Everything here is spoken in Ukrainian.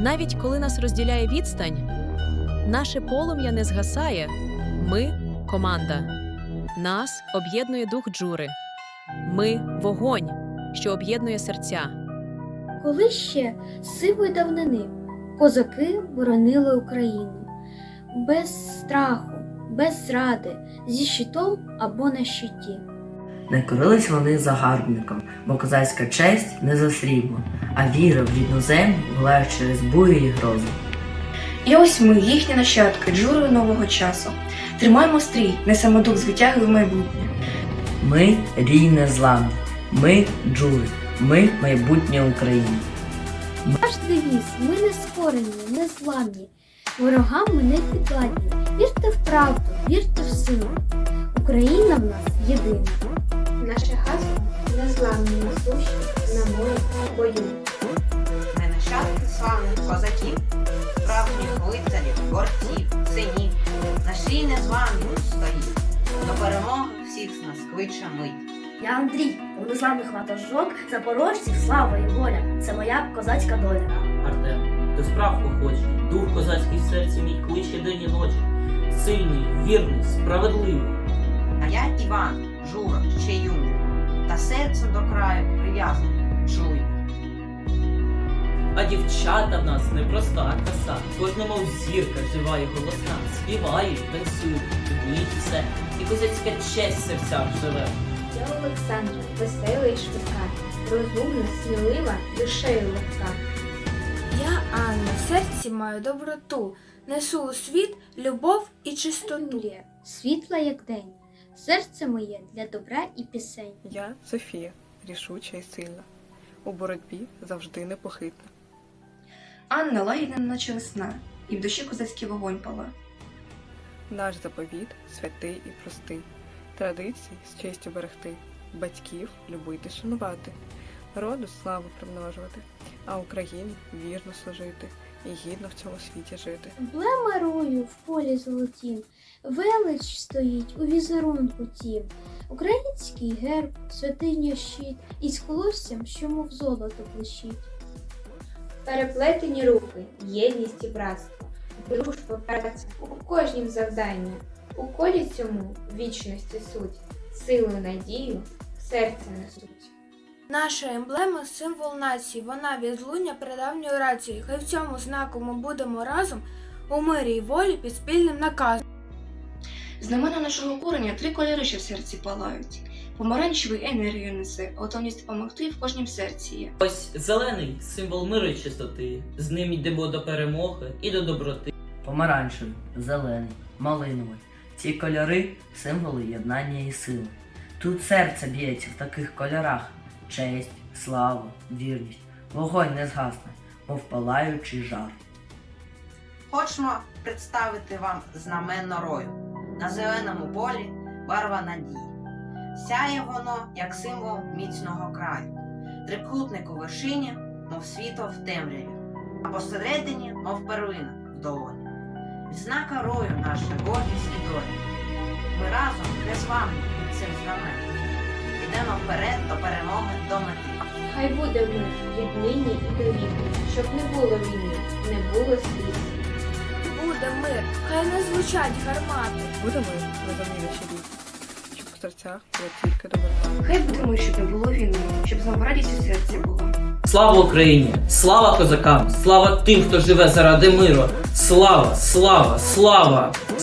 Навіть коли нас розділяє відстань, наше полум'я не згасає. Ми команда. Нас об'єднує дух джури. Ми вогонь, що об'єднує серця. Коли ще з сивої давнини козаки боронили Україну без страху, без зради, зі щитом або на щиті. Не корились вони загарбникам, бо козацька честь не за срібло, а віра в рідну землю волає через бурі і грози. І ось ми, їхні нащадки, джурою нового часу. Тримаємо стрій, несемо дух звитяги в майбутнє. Ми рій незламні, ми джури, ми майбутнє України. Наш девіз ми не скорені, не зламні, ворогам ми не підвладні. Вірте в правду, вірте в силу. Україна в нас єдина. Наше гасло незламні несущі на морі бою. Ми нащадки славних козаків, справжніх лицарів, борців, синів. Наш рій незламний стоїть. До перемоги всіх з нас кличе мить. Я Андрій, незламних ватажок, запорожців, слава і воля. Це моя козацька доля. Артем, ти справ охочий, дух козацький в серці мій кличе день і ночі. Сильний, вірний, справедливий. А я Іван, Жура, ще юний, та серце до краю прив'язане, чую. А дівчата в нас непроста краса. Кожна мов зірка жива і голосна. Співають, танцюють, вміють все. І козацька честь в серцях живе. Я Олександра, весела і швидка, розумна, смілива, душею легка. Я Анна, в серці маю доброту, несу у світ любов і чистоту. Світла як день, серце моє для добра і пісень. Я Софія, рішуча і сильна. У боротьбі завжди непохитна. Анна лагідна, наче весна, і в душі козацький вогонь пала. Наш заповіт святий і простий. Традиції з честю берегти, батьків любити, шанувати, роду славу примножувати, а Україні вірно служити і гідно в цьому світі жити. Емблема рою в полі золотім, велич стоїть у візерунку тім. Український герб, святиня щит, із колоссям, що мов золото блищить. Переплетені руки, єдність і братство, дружба, праця у кожнім завданні. У колі цьому вічності суть, силу, надію в серце несуть. Наша емблема символ нації, вона відлуння прадавньої рації. Хай в цьому знаку ми будемо разом у мирі й волі під спільним наказом. Знамена нашого корення три кольори, що в серці палають. Помаранчевий енергію несе, готовність допомогти в кожнім серці є. Ось зелений символ миру і чистоти. З ним йдемо до перемоги і до доброти. Помаранчевий, зелений, малиновий. Ці кольори символи єднання і сили. Тут серце б'ється в таких кольорах: честь, слава, вірність. Вогонь не згасне, мов палаючий жар. Хочемо представити вам знаменно рою. На зеленому полі барва надії. Сяє воно як символ міцного краю. Трикутник у вершині, мов світло в темряві, а посередині, мов перлина в долоні. Відзнака рою наша гордість і доля. Ми разом не з вами цим знаменем. Ідемо вперед до перемоги до мети. Хай буде мир віднині і до віку, щоб не було війни, не було сліз. Буде мир, хай не звучать гармати. Буде ми розуміючи рік, щоб в серцях тільки. Хай буде ми, щоб не було війни, щоб знову радість у серці була. Слава Україні! Слава козакам! Слава тим, хто живе заради миру! Слава, слава, слава!